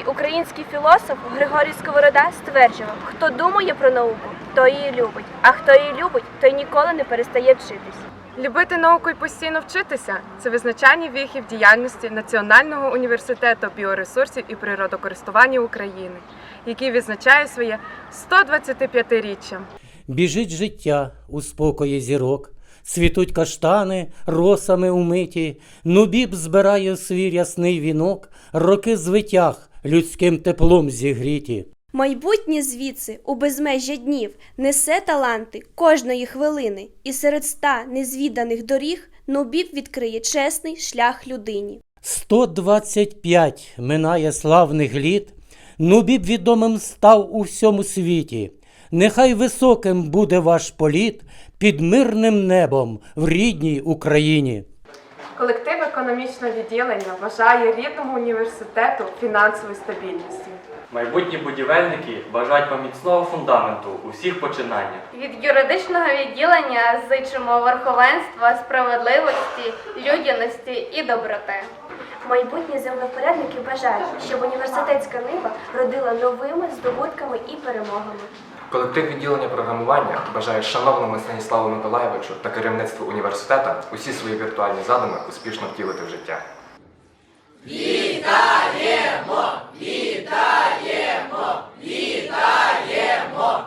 Відомий український філософ Григорій Сковорода стверджував, хто думає про науку, той її любить, а хто її любить, той ніколи не перестає вчитись. Любити науку і постійно вчитися це визначальні віхи в діяльності Національного університету біоресурсів і природокористування України, який відзначає своє 125-річчя. Біжить життя у спокої зірок, цвітуть каштани росами умиті, Нубіб збирає свій рясний вінок, роки звитяг людським теплом зігріті. Майбутнє звідси у безмежжя днів несе таланти кожної хвилини, і серед ста незвіданих доріг Нобіб відкриє чесний шлях людині. 125 минає славних літ, Нубіб відомим став у всьому світі. Нехай високим буде ваш політ під мирним небом в рідній Україні. Колектив економічного відділення вважає рідному університету фінансової стабільності. Майбутні будівельники бажають вам міцного фундаменту у всіх починаннях. Від юридичного відділення зичимо верховенства, справедливості, людяності і доброти. Майбутні землевпорядники бажають, щоб університетська нива родила новими здобутками і перемогами. Колектив відділення програмування бажає шановному Станіславу Миколаєвичу та керівництву університету усі свої віртуальні задуми успішно втілити в життя. Вітаємо! Вітаємо! Вітаємо!